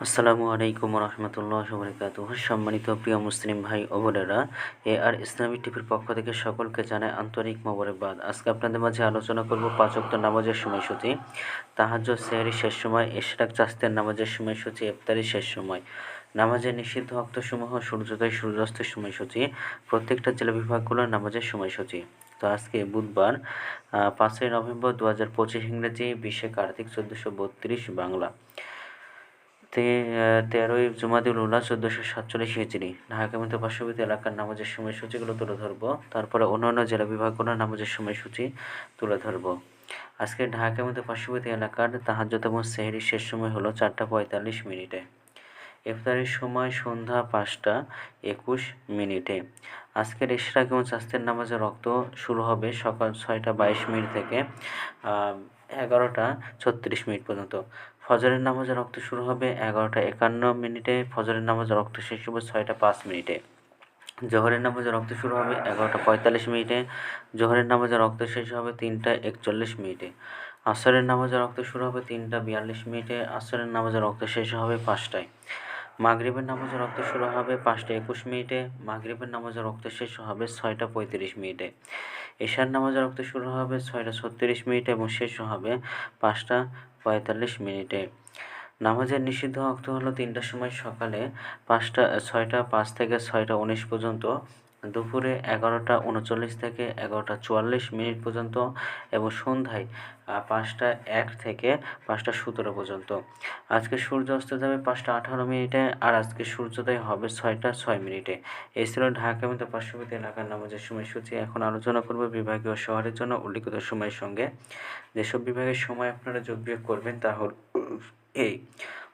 আসসালামু আলাইকুম রহমতুল্লাহ বরকাত সম্মানিত প্রিয় মুসলিম ভাই ও বোনেরা, এ আর ইসলামী টিভির পক্ষ থেকে সকলকে জানায় আন্তরিক মোবারকবাদ। আজকে আপনাদের মাঝে আলোচনা করব পাঁচক্ত নামাজের সময়সূচি। তাহাজ সেহরি শেষ সময় ইশরাক চাস্তের নামাজের সময়সূচি ইফতারি শেষ সময়। নামাজের নিষিদ্ধ অক্তসমূহ সূর্যোদয়, সূর্যাস্তের সময়সূচি, প্রত্যেকটা জেলা বিভাগগুলোর নামাজের সময়সূচি। তো আজকে বুধবার পাঁচই নভেম্বর দু হাজার পঁচিশ ইংরেজি, বিশে কার্তিক চোদ্দোশো বত্রিশ বাংলা। তেরোই জুমাদুল উল্লাহ চোদ্দোশো সাতচল্লিশ হিজড়ি ঢাকা মতো পার্শ্ববর্তী এলাকার নামাজের সময়সূচিগুলো তুলে ধরবো। তারপরে অন্যান্য জেলা বিভাগগুলোর নামাজের সময়সূচি তুলে ধরবো। আজকে ঢাকা মতো পার্শ্ববর্তী এলাকার তাহাজ্যতম সেহরি শেষ সময় হলো চারটা পঁয়তাল্লিশ মিনিটে। ইফতারের সময় সন্ধ্যা পাঁচটা একুশ মিনিটে। আজকের ইশরাক এবং স্বাস্থ্যের নামাজের রক্ত শুরু হবে সকাল ছয়টা বাইশ মিনিট থেকে এগারোটা ছত্রিশ মিনিট পর্যন্ত। ফজরের নামাজের রক্ত শুরু হবে এগারোটা একান্ন মিনিটে, ফজরের নামাজের রক্ত শেষ হবে ছয়টা পাঁচ মিনিটে। জোহরের নামাজের রক্ত শুরু হবে এগারোটা পঁয়তাল্লিশ মিনিটে, জোহরের নামাজের রক্ত শেষ হবে তিনটা একচল্লিশ মিনিটে। আসরের নামাজের রক্ত শুরু হবে তিনটা বিয়াল্লিশ মিনিটে, আসরের নামাজের রক্ত শেষ হবে পাঁচটায়। মাগরিবের নামাজের রক্ত শুরু হবে পাঁচটা একুশ মিনিটে, মাগরিবের নামাজের রক্ত শেষ হবে ছয়টা পঁয়ত্রিশ মিনিটে। এশার নামাজের রক্ত শুরু হবে ছয়টা ছত্রিশ মিনিটে এবং শেষ হবে পাঁচটা পঁয়তাল্লিশ মিনিটে। নামাজের নিষিদ্ধ অক্ত হলো তিনটার সময় সকালে পাঁচটা, ছয়টা, পাঁচ থেকে ছয়টা, উনিশ পর্যন্ত দুপুরে এগারোটা উনচল্লিশ থেকে এগারোটা চুয়াল্লিশ মিনিট পর্যন্ত এবং সন্ধ্যায় পাঁচটা এক থেকে পাঁচটা সতেরো পর্যন্ত। আজকে সূর্য অস্ত যাবে পাঁচটা আঠারো মিনিটে আর আজকে সূর্যোদয় হবে ছয়টা ছয় মিনিটে। ছিল ঢাকা মতো পার্শ্ববর্তী এলাকার নামাজের সময়সূচি। এখন আলোচনা করব বিভাগীয় শহরের জন্য উল্লিখিত সময়ের সঙ্গে। যেসব বিভাগের সময় আপনারা যোগ বিয়োগ করবেন তা হল এই।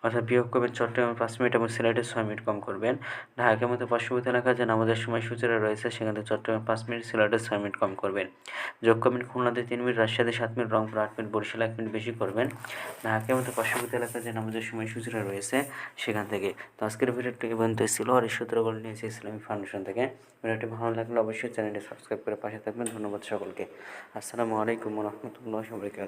অর্থাৎ বিয়োগ করবেন চট্টগ্রামে পাঁচ মিনিট এবং সিলেটে ছয় মিনিট কম করবেন। ঢাকার মতো পার্শ্ববর্তী এলাকায় যে নামাজের সময়সূচিরা রয়েছে, সেখান থেকে চট্টগ্রামে পাঁচ মিনিট সিলেটে ছয় মিনিট কম করবেন। যোগ করবেন খুলনাতে তিন মিনিট, রাজশাহীতে সাত মিনিট, রংপুর আট মিনিট, বরিশাল এক মিনিট বেশি করবেন। ঢাকার মতো পার্শ্ববর্তী এলাকায় যে নামাজের সময়সূচিরা রয়েছে, সেখান থেকে। তো আজকের ভিডিওটি পর্যন্ত ছিল। আর এই সূত্রগুলো নিয়েছে ইসলামিক ফাউন্ডেশন থেকে। ভিডিওটি ভালো লাগলে অবশ্যই চ্যানেলটি সাবস্ক্রাইব করে পাশে থাকবেন। ধন্যবাদ সকলকে। আসসালামু আলাইকুম রহমতুল্লাহ বরকাত